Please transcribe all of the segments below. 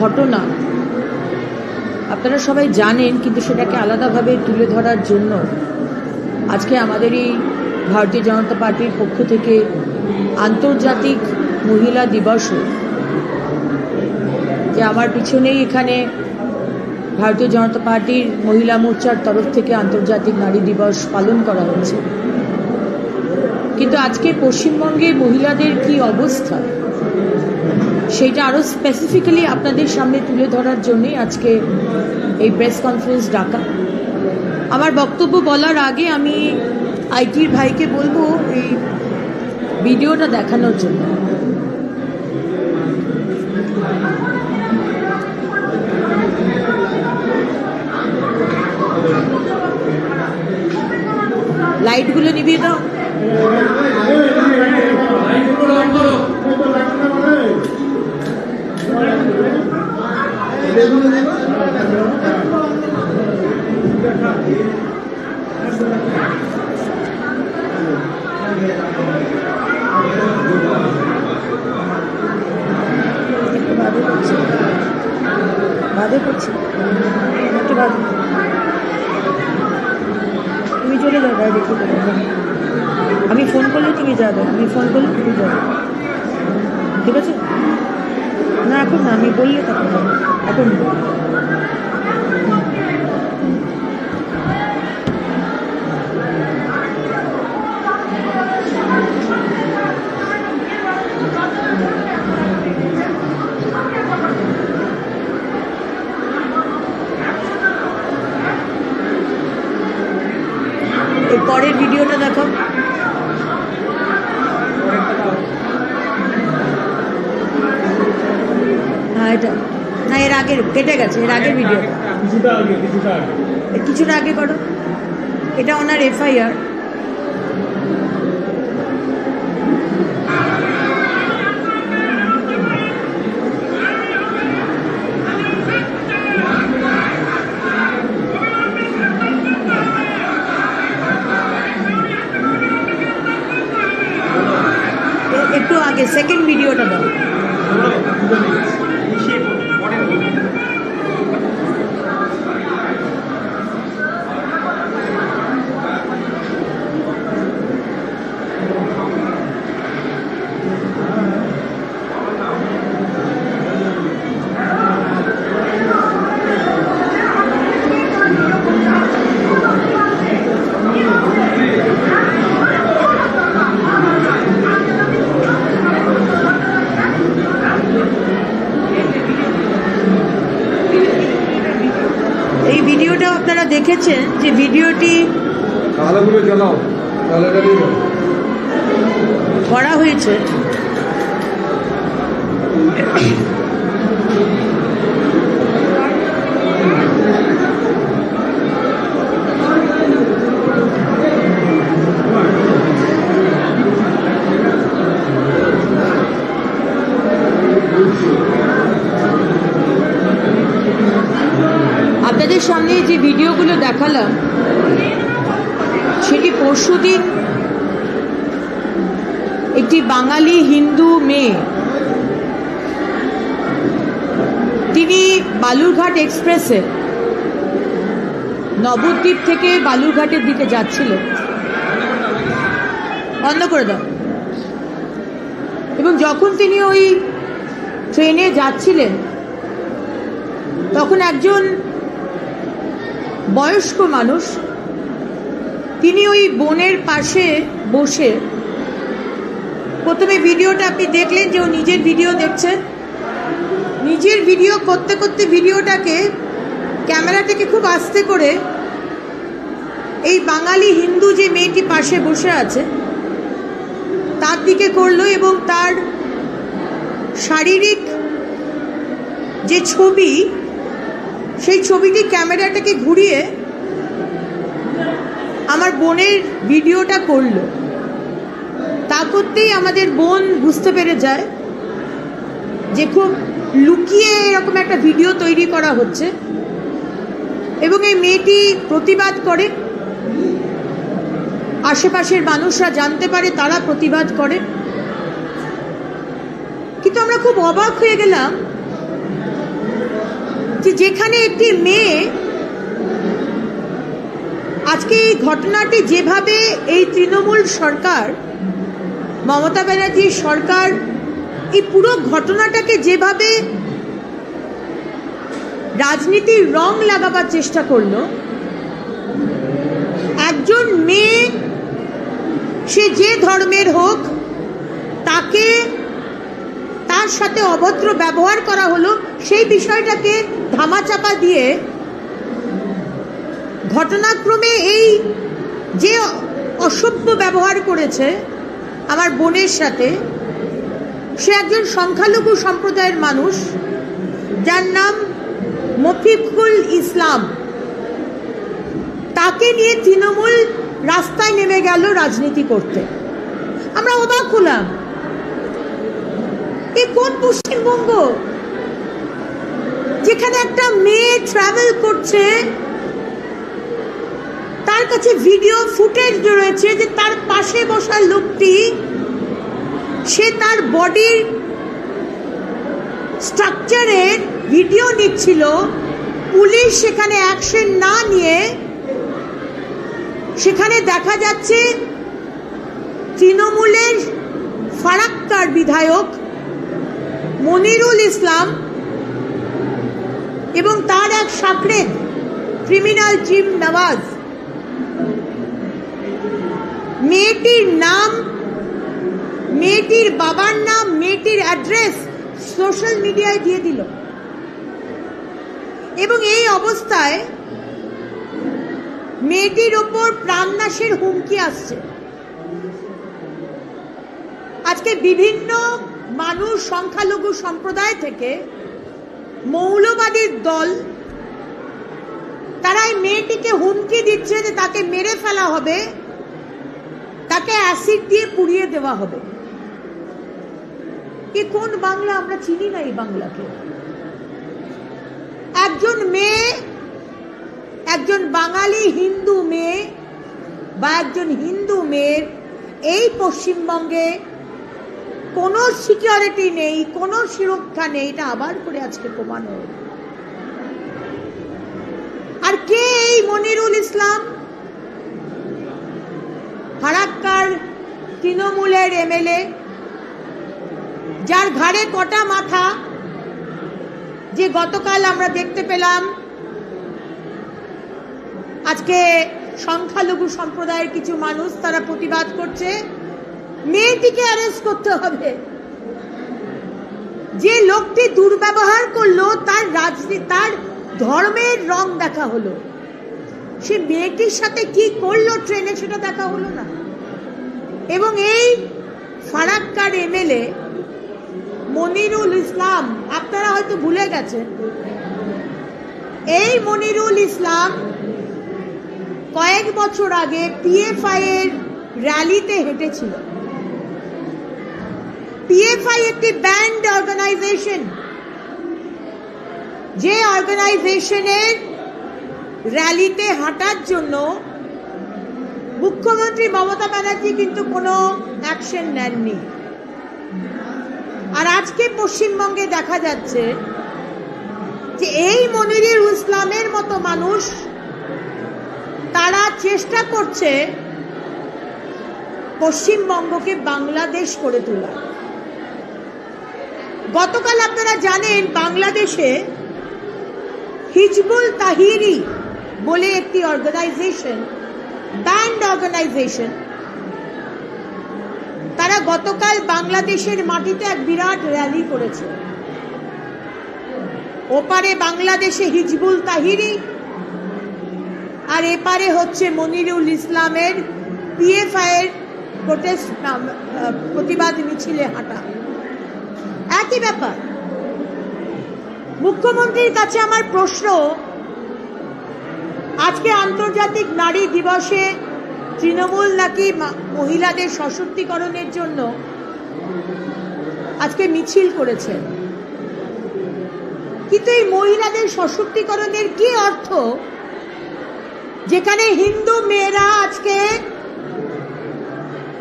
ঘটনা। আপনারা সবাই জানেন, কিন্তু সেটাকে আলাদাভাবে তুলে ধরার জন্য আজকে আমাদের এই ভারতীয় জনতা পার্টির পক্ষ থেকে আন্তর্জাতিক মহিলা দিবসও, যে আমার পিছনেই এখানে ভারতীয় জনতা পার্টির মহিলা মোর্চার তরফ থেকে আন্তর্জাতিক নারী দিবস পালন করা হচ্ছে। কিন্তু আজকে পশ্চিমবঙ্গে মহিলাদের কি অবস্থা? সেইটা আরও স্পেসিফিক্যালি আপনাদের সামনে তুলে ধরার জন্যই আজকে এই প্রেস কনফারেন্স ডাকা। আমার বক্তব্য বলার আগে আমি আইটির ভাইকে বলব এই ভিডিওটা দেখানোর জন্য। লাইটগুলো নিভিয়ে দাও। বাদে করছি। একটু বাদে তুমি চলে যাও দেখে দেবো আমি ফোন করলে তুমি যাবে আমি ফোন করলে তুমি যাবে ঠিক আছে এখন না আমি বললে তখন যাবে। এখন গেছে এর আগের ভিডিও কিছুটা আগে আগে। কিছুটা আগে করো। এটা ওনার এফআইআর। একটু আগে সেকেন্ড ভিডিওটা দাও এই ভিডিওটা আপনারা দেখেছেন যে ভিডিওটি আলোগুলো জ্বালাও তাহলে এটা দিয়ে দাও। করা হয়েছে আপনাদের সামনে যে ভিডিওগুলো দেখালাম, সেটি পরশুদিন একটি বাঙালি হিন্দু মেয়ে, তিনি বালুরঘাট এক্সপ্রেসে নবদ্বীপ থেকে বালুরঘাটের দিকে যাচ্ছিলেন। বন্ধ করে দাও। এবং যখন তিনি ওই ট্রেনে যাচ্ছিলেন, তখন একজন বয়স্ক মানুষ, তিনি ওই বোনের পাশে বসে প্রথমে ভিডিওটা আপনি দেখলেন যে ও নিজের ভিডিও দেখছে। নিজের ভিডিও করতে করতে ভিডিওটাকে, ক্যামেরাটাকে খুব আস্তে করে এই বাঙালি হিন্দু যে মেয়েটি পাশে বসে আছে, তার দিকে করল এবং তার শারীরিক যে ছবি সেই ছবিটি ক্যামেরাটাকে ঘুরিয়ে আমার বোনের ভিডিওটা করল। তা করতেই আমাদের বোন বুঝতে পেরে যায় যে খুব লুকিয়ে এরকম একটা ভিডিও তৈরি করা হচ্ছে এবং এই মেয়েটি প্রতিবাদ করে। আশেপাশের মানুষরা জানতে পারে, তারা প্রতিবাদ করে। কিন্তু আমরা খুব অবাক হয়ে গেলাম যেখানে একটি মেয়ে আজকে এই ঘটনাটি যেভাবে এই তৃণমূল সরকার, মমতা ব্যানার্জির সরকার এই পুরো ঘটনাটাকে যেভাবে রাজনীতির রং লাগাবার চেষ্টা করল, একজন মেয়ে সে যে ধর্মের হোক, তাকে তার সাথে অভদ্র ব্যবহার করা হলো, সেই বিষয়টাকে ধামাচাপা দিয়ে। ঘটনাক্রমে এই যে অসভ্য ব্যবহার করেছে আমার বোনের সাথে, সে একজন সংখ্যালঘু সম্প্রদায়ের মানুষ, যার নাম মফিকুল ইসলাম। তাকে নিয়ে তৃণমূল রাস্তায় নেমে গেল রাজনীতি করতে। আমরা অবাক হলাম। এ কোন পশ্চিমবঙ্গ? যেখানে একটা মেয়ে ট্রাভেল করছে, তার কাছে ভিডিও ফুটেজ রয়েছে যে তার পাশে বসা লোকটি, সে তার বডির স্ট্রাকচারের ভিডিও নিচ্ছিল। পুলিশ সেখানে অ্যাকশন না নিয়ে সেখানে দেখা যাচ্ছে তৃণমূলের ফারাক্কার বিধায়ক মনিরুল ইসলাম এবং তার এক সাকরেদ ক্রিমিনাল জিম নওয়াজ। মেয়েটির নাম, মেয়েটির বাবার নাম, মেয়েটির অ্যাড্রেস সোশ্যাল মিডিয়ায় দিয়ে দিল। এবং এই অবস্থায় মেয়েটির ওপর প্রাণনাশের হুমকি আসছে। আজকে বিভিন্ন মানুষ সংখ্যালঘু সম্প্রদায় থেকে মৌলবাদীর দল, তারা এই মেয়েটিকে হুমকি দিচ্ছে যে তাকে মেরে ফেলা হবে, তাকে অ্যাসিড দিয়ে পুড়িয়ে দেওয়া হবে। এ কোন বাংলা? আমরা চিনি না এই বাংলাকে। একজন মেয়ে, একজন বাঙালি হিন্দু মেয়ে বা একজন হিন্দু মেয়ের এই পশ্চিমবঙ্গে কোনো সিকিউরিটি নেই, কোনো সুরক্ষা নেই, এটা আবার করে আজকে প্রমাণ হল আর কে এই মনিরুল ইসলাম? ফারাক্কার তৃণমূলের এমএলএ, যার ঘাড়ে কটা মাথা, যে গতকাল আমরা দেখতে পেলাম, আজকে সংখ্যালঘু সম্প্রদায়ের কিছু মানুষ তারা প্রতিবাদ করছে। মেয়েটিকে অ্যারেস্ট করতে হবে। যে লোকটি দুর্ব্যবহার করল, তার রাজনীতি তার ধর্মের রং দেখা হলো। সে মেয়েটির সাথে কি করল ট্রেনে সেটা দেখা হলো না। এবং এই ফারাক্কার এমএলএ মনিরুল ইসলাম, আপনারা হয়তো ভুলে গেছেন, এই মনিরুল ইসলাম কয়েক বছর আগে পিএফআই এর র্যালিতে হেঁটেছিল। পিএফআই একটি ব্যান্ড অর্গানাইজেশন যে অর্গানাইজেশনের র্যালিতে হাঁটার জন্য মুখ্যমন্ত্রী মমতা ব্যানার্জি কিন্তু কোনো অ্যাকশন নেননি আর আজকে পশ্চিমবঙ্গে দেখা যাচ্ছে যে এই মনিরুল ইসলামের মতো মানুষ তারা চেষ্টা করছে পশ্চিমবঙ্গকে বাংলাদেশ করে তোলা গতকাল আপনারা জানেন বাংলাদেশে হিজবুল তাহিরি বলে একটি অর্গানাইজেশন ব্যান্ড অর্গানাইজেশন তারা গতকাল বাংলাদেশের মাটিতে এক বিরাট র্যালি করেছে। ওপারে বাংলাদেশে হিজবুল তাহিরি, আর এপারে হচ্ছে মনিরুল ইসলামের পিএফআই এর প্রোটেস্ট প্রতিবাদ মিছিলে হাঁটা। একই ব্যাপার? মুখ্যমন্ত্রীর কাছে আমার প্রশ্ন, আজকে আন্তর্জাতিক নারী দিবসে তৃণমূল নাকি মহিলাদের সশক্তিকরণের জন্য আজকে মিছিল করেছে? কিন্তু এই মহিলাদের সশক্তিকরণের কি অর্থ? যেখানে হিন্দু মেয়েরা আজকে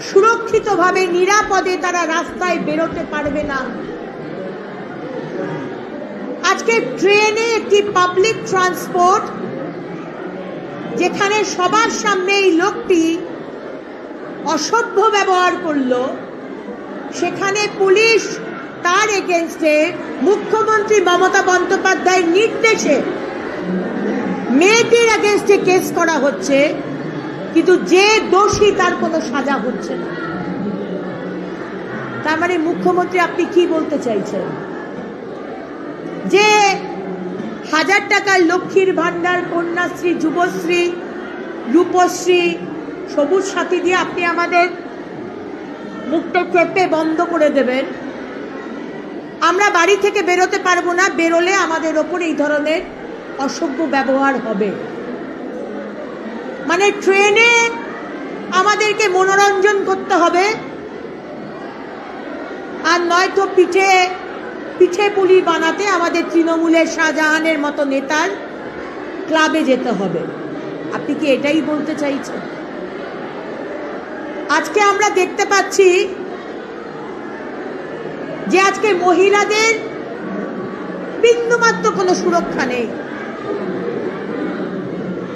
সুরক্ষিতভাবে, নিরাপদে তারা রাস্তায় বেরোতে পারবে না। আজকে ট্রেনে একটি পাবলিক ট্রান্সপোর্ট যেখানে সবার সামনে এই লোকটি অসভ্য ব্যবহার করল। সেখানে পুলিশ তার এগেনস্টে মুখ্যমন্ত্রী মমতা বন্দ্যোপাধ্যায়ের নির্দেশে মেয়েটির এগেনস্টে কেস করা হচ্ছে, কিন্তু যে দোষী তার কোনো সাজা হচ্ছে না। তার মানে মুখ্যমন্ত্রী আপনি কি বলতে চাইছেন? যে হাজার টাকার লক্ষ্মীর ভান্ডার কন্যাশ্রী, যুবশ্রী, রূপশ্রী, সবুজ সাথী দিয়ে আপনি আমাদের মুখটা চেপে বন্ধ করে দেবেন। আমরা বাড়ি থেকে বেরোতে পারব না, বেরোলে আমাদের ওপর এই ধরনের অসভ্য ব্যবহার হবে। মানে ট্রেনে আমাদেরকে মনোরঞ্জন করতে হবে। আর নয়তো পিঠে পিঠে পুলি বানাতে আমাদের তৃণমূলের শাহজাহানের মতো নেতার ক্লাবে যেতে হবে। আপনি কি এটাই বলতে চাইছেন? আজকে আমরা দেখতে পাচ্ছি যে আজকে মহিলাদের বিন্দুমাত্র কোনো সুরক্ষা নেই।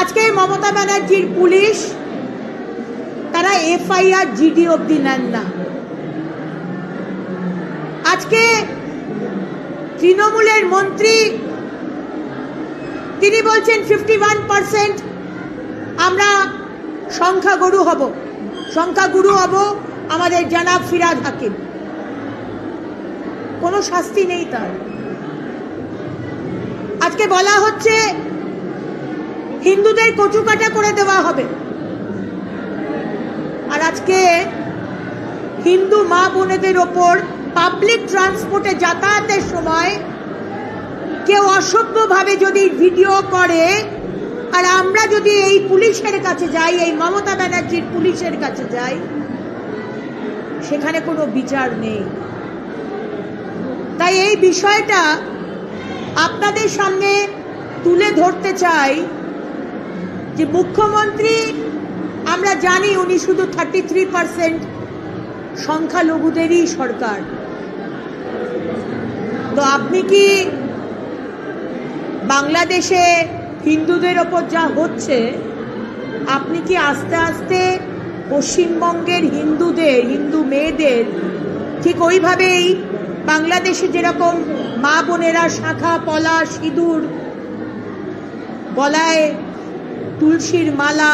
আজকে মমতা ব্যানার্জির পুলিশ, তারা এফআইআর, জিডি অব্দি নেন না। আজকে তৃণমূলের মন্ত্রী, তিনি বলছেন ফিফটি ওয়ান পার্সেন্ট আমরা সংখ্যাগুরু হব। সংখ্যাগুরু হব আমাদের জানাব ফিরাদ হাকিম। কোনো শাস্তি নেই তার। আজকে বলা হচ্ছে হিন্দুদের কচুকাটা করে দেওয়া হবে। আর আজকে হিন্দু মা বোনেদের ওপর পাবলিক ট্রান্সপোর্টে যাতায়াতের সময় কেউ অসভ্যভাবে যদি ভিডিও করে, আর আমরা যদি এই পুলিশের কাছে যাই, এই মমতা ব্যানার্জির পুলিশের কাছে যাই, সেখানে কোনো বিচার নেই। তাই এই বিষয়টা আপনাদের সামনে তুলে ধরতে চাই যে মুখ্যমন্ত্রী, আমরা জানি উনি শুধু থার্টি থ্রি পার্সেন্ট সংখ্যালঘুদেরই সরকার। তো আপনি কি বাংলাদেশে হিন্দুদের ওপর যা হচ্ছে, আপনি কি আস্তে আস্তে পশ্চিমবঙ্গের হিন্দুদের, হিন্দু মেয়েদের ঠিক ওইভাবেই বাংলাদেশে যেরকম মা বোনেরা শাখা, পলা, সিঁদুর গলায় তুলসীর মালা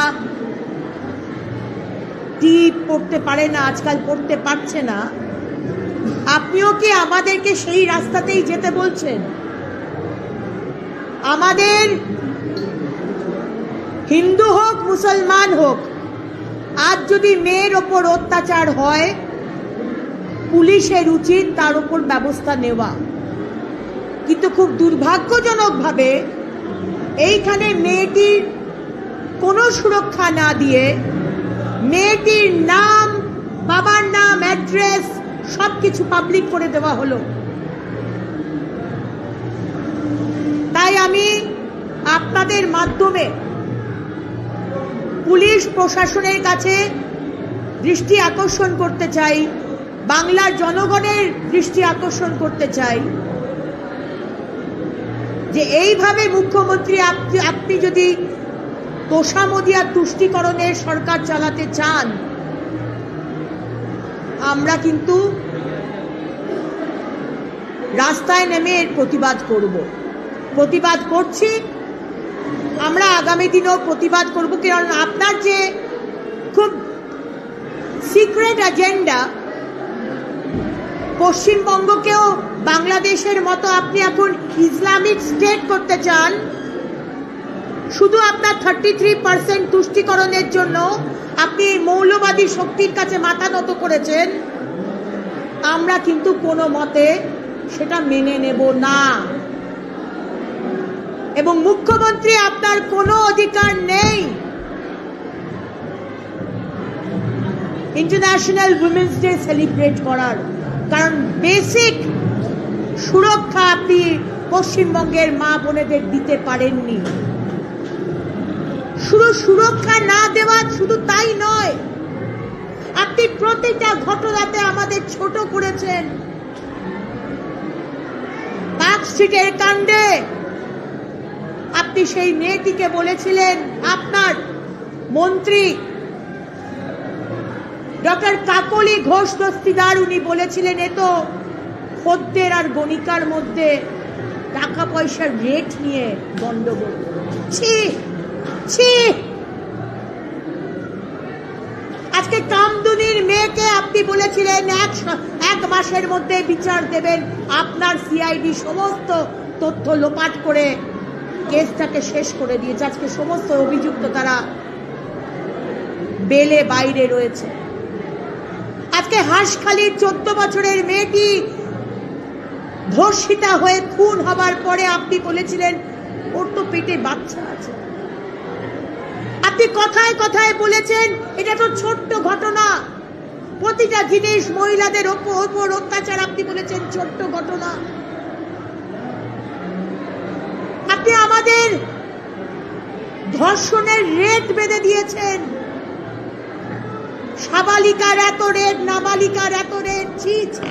টিপ পড়তে পারে না, আজকাল পড়তে পারছে না আপনিও কি আমাদেরকে সেই রাস্তাতেই যেতে বলছেন? আমাদের হিন্দু হোক, মুসলমান হোক, আজ যদি মেয়ের ওপর অত্যাচার হয়, পুলিশের উচিত তার উপর ব্যবস্থা নেওয়া। কিন্তু খুব দুর্ভাগ্যজনকভাবে এইখানে মেয়েটির কোনো সুরক্ষা না দিয়ে মেয়েটির নাম, বাবার নাম, অ্যাড্রেস সব কিছু পাবলিক করে দেওয়া হলো। তাই আমি আপনাদের মাধ্যমে পুলিশ প্রশাসনের কাছে দৃষ্টি আকর্ষণ করতে চাই বাংলার জনগণের দৃষ্টি আকর্ষণ করতে চাই, যে এইভাবে মুখ্যমন্ত্রী আপনি আপনি যদি তোষামদিয়া তুষ্টিকরণের সরকার চালাতে চান আমরা কিন্তু রাস্তায় নেমে এর প্রতিবাদ করব। প্রতিবাদ করছি। আমরা আগামী দিনেও প্রতিবাদ করব কারণ আপনার যে খুব সিক্রেট এজেন্ডা পশ্চিমবঙ্গকেও বাংলাদেশের মতো আপনি এখন ইসলামিক স্টেট করতে চান শুধু আপনার থার্টি থ্রি পার্সেন্ট তুষ্টিকরণের জন্য আপনি এই মৌলবাদী শক্তির কাছে মাথা নত করেছেন, আমরা কিন্তু কোনো মতে সেটা মেনে নেব না। এবং মুখ্যমন্ত্রী, আপনার কোনো অধিকার নেই। ইন্টারন্যাশনাল উইমেন্স ডে সেলিব্রেট করার। কারণ বেসিক সুরক্ষা আপনি পশ্চিমবঙ্গের মা বোনেদের দিতে পারেননি। শুধু সুরক্ষা না দেওয়া শুধু তাই নয়, আপনি প্রতিটা ঘটনাতে আমাদের ছোট করেছেন। মার্কশিটের কাণ্ডে। আপনি সেই মেয়েটিকে বলেছিলেন, আপনার মন্ত্রী ডক্টর কাকলি ঘোষ দস্তিদার উনি বলেছিলেন, এ তো খদ্দের আর গণিকার মধ্যে টাকা পয়সার রেট নিয়ে গণ্ডগোল ছি! ছি। আজকে কামদুনির মেয়েকে আপনি বলেছিলেন এক এক মাসের মধ্যে বিচার দেবেন। আপনার সিআইডি সমস্ত তথ্য লোপাট করে কেসটাকে শেষ করে দিয়েছে। আজকে সমস্ত অভিযুক্ত তারা বেলে বাইরে রয়েছে। আজকে হাঁসখালির চোদ্দ বছরের মেয়েটি ধর্ষিতা হয়ে খুন হবার পরে আপনি বলেছিলেন, ওর তো পেটে বাচ্চা আছে। আপনি কথায় কথায় বলেছেন, এটা তো ছোট্ট ঘটনা। প্রতিটা জিনিস মহিলাদের ওপর ওপর অত্যাচার, আপনি বলেছেন ছোট্ট ঘটনা। আপনি আমাদের ধর্ষণের রেট বেঁধে দিয়েছেন। সাবালিকার এত রেট, নাবালিকার এত রেট, ছি ছি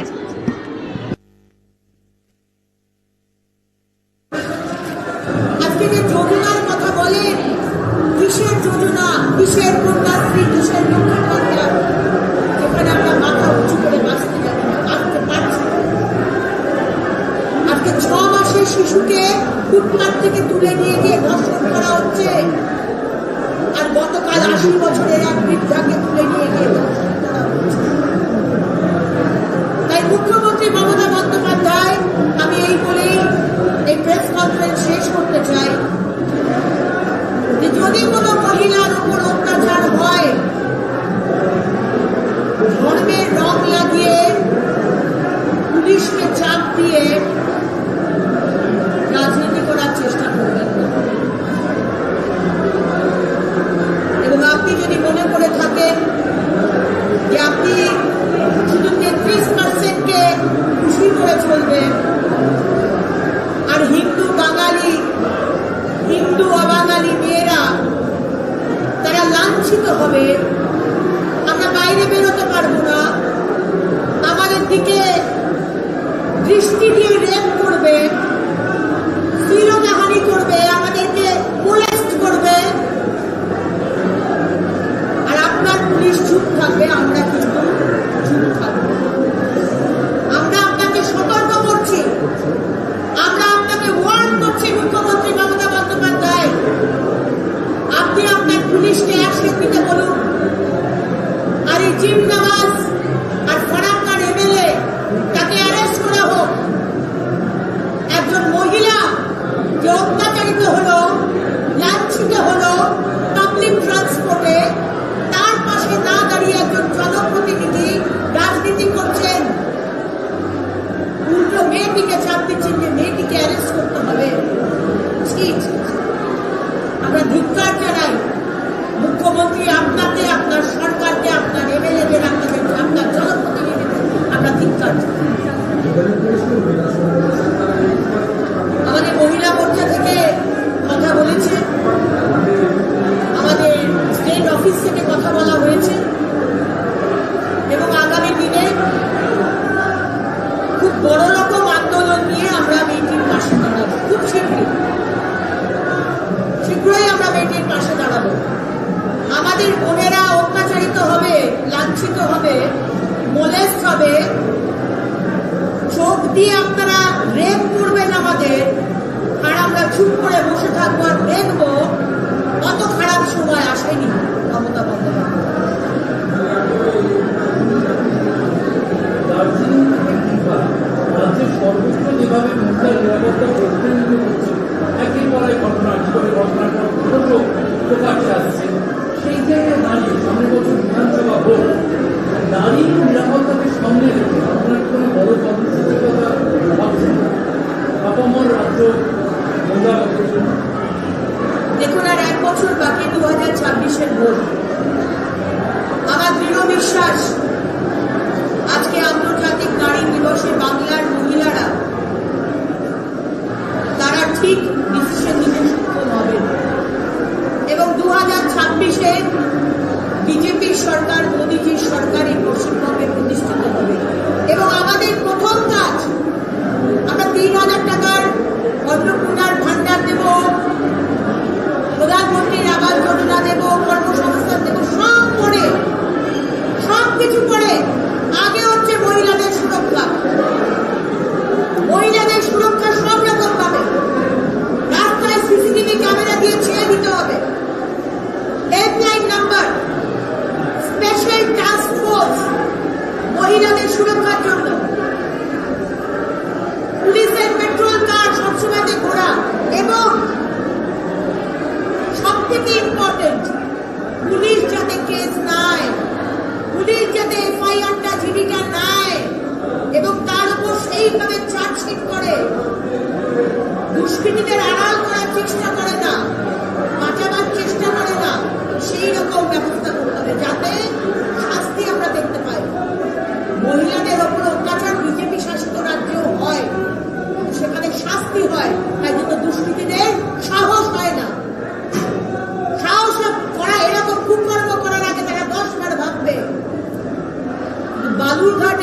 বিজেপি সরকার মোদীজির সরকারই এই পশ্চিমবঙ্গে প্রতিষ্ঠিত হবে।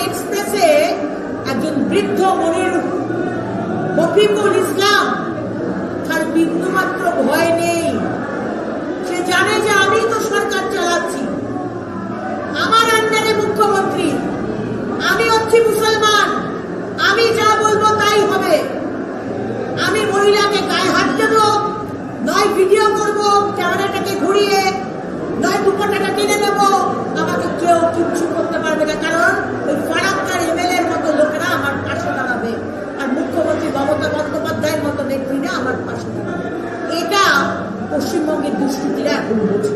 এক্সপ্রেসে একজন বৃদ্ধ মনির মফিকুল ইসলাম, তার বিন্দুমাত্র ভয় নেই। সে জানে যে আমি তো সরকার চালাচ্ছি। আমার আন্ডারে মুখ্যমন্ত্রী, আমি হচ্ছি মুসলমান, আমি যা বলব তাই হবে। আমি মহিলাকে গায়ে হাত দেবো, নয় ভিডিও করব, ক্যামেরাটাকে ঘুরিয়ে, নয় দুপাটাটা টেনে নেব। কেউ কিচ্ছু করতে পারবে না, কারণ ওই ফারাক্কার এমএলএ এর মতো লোকেরা আমার পাশে দাঁড়াবে। আর মুখ্যমন্ত্রী মমতা বন্দ্যোপাধ্যায়ের মতো ব্যক্তিরা আমার পাশে দাঁড়াবে। এটা পশ্চিমবঙ্গের দুষ্কৃতিরা এখন বোঝে